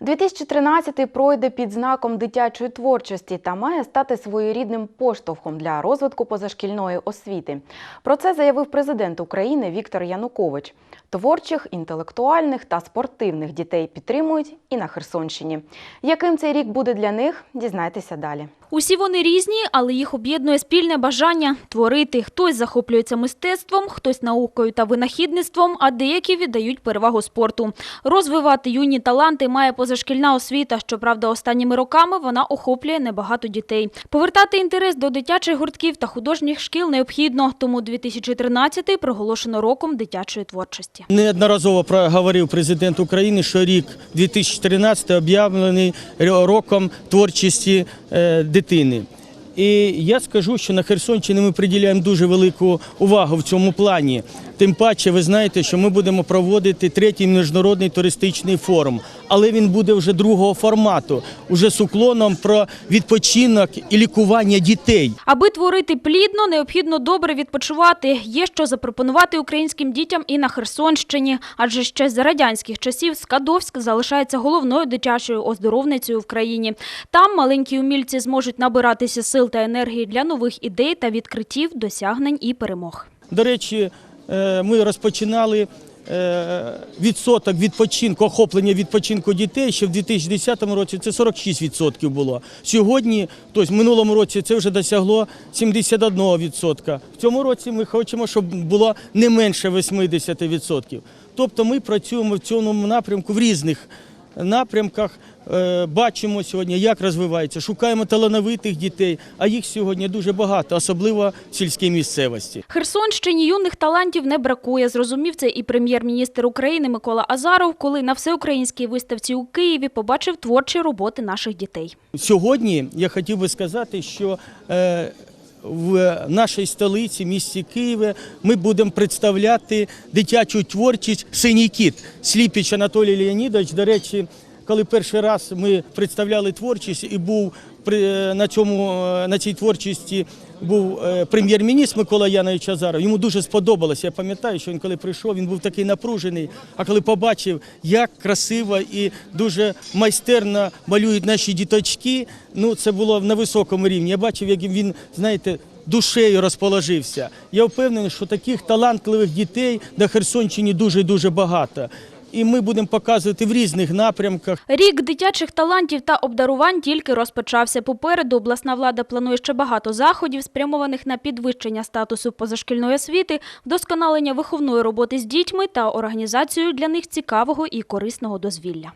2013 пройде під знаком дитячої творчості та має стати своєрідним поштовхом для розвитку позашкільної освіти. Про це заявив президент України Віктор Янукович. Творчих, інтелектуальних та спортивних дітей підтримують і на Херсонщині. Яким цей рік буде для них, дізнайтеся далі. Усі вони різні, але їх об'єднує спільне бажання творити. Хтось захоплюється мистецтвом, хтось наукою та винахідництвом, а деякі віддають перевагу спорту. Розвивати юні таланти має позашкільна освіта. Щоправда, останніми роками вона охоплює небагато дітей. Повертати інтерес до дитячих гуртків та художніх шкіл необхідно, тому 2013 проголошено роком дитячої творчості. Неодноразово говорив президент України, що рік 2013 об'явлений роком творчості е, дитини. І я скажу, що на Херсонщині ми приділяємо дуже велику увагу в цьому плані. Тим паче, ви знаєте, що ми будемо проводити третій міжнародний туристичний форум, але він буде вже другого формату, уже з уклоном про відпочинок і лікування дітей. Аби творити плідно, необхідно добре відпочивати. Є що запропонувати українським дітям і на Херсонщині, адже ще з радянських часів Скадовськ залишається головною дитячою оздоровницею в країні. Там маленькі умільці зможуть набиратися сил та енергії для нових ідей та відкриттів, досягнень і перемог. До речі, е, ми розпочинали відсоток відпочинку, охоплення відпочинку дітей ще в 2010 році це 46% було. Сьогодні, тобто в минулому році це вже досягло 71%. В цьому році ми хочемо, щоб було не менше 80%. Тобто ми працюємо в цьому напрямку в різних напрямках. Е, Бачимо сьогодні, як розвивається, шукаємо талановитих дітей, а їх сьогодні дуже багато, особливо в сільській місцевості. Херсонщині юних талантів не бракує. Зрозумів це і прем'єр-міністр України Микола Азаров, коли на всеукраїнській виставці у Києві побачив творчі роботи наших дітей. Сьогодні я хотів би сказати, що е, в нашій столиці, місті Києві, ми будемо представляти дитячу творчість Синій кіт. Сліпіч Анатолій Леонідович. До речі, коли перший раз ми представляли творчість і був е, на цьому е, на цій творчості був е, прем'єр-міністр Микола Янович Азаров. Йому дуже сподобалося. Я пам'ятаю, що він коли прийшов, він був такий напружений. А коли побачив, як красиво і дуже майстерно малюють наші діточки, ну це було на високому рівні. Я бачив, як він, знаєте. Душею розположився. Я впевнений, що таких талантливих дітей на Херсонщині дуже дуже багато. І ми будемо показувати в різних напрямках. Рік дитячих талантів та обдарувань тільки розпочався. Попереду обласна влада планує ще багато заходів, спрямованих на підвищення статусу позашкільної освіти, вдосконалення виховної роботи з дітьми та організацію для них цікавого і корисного дозвілля.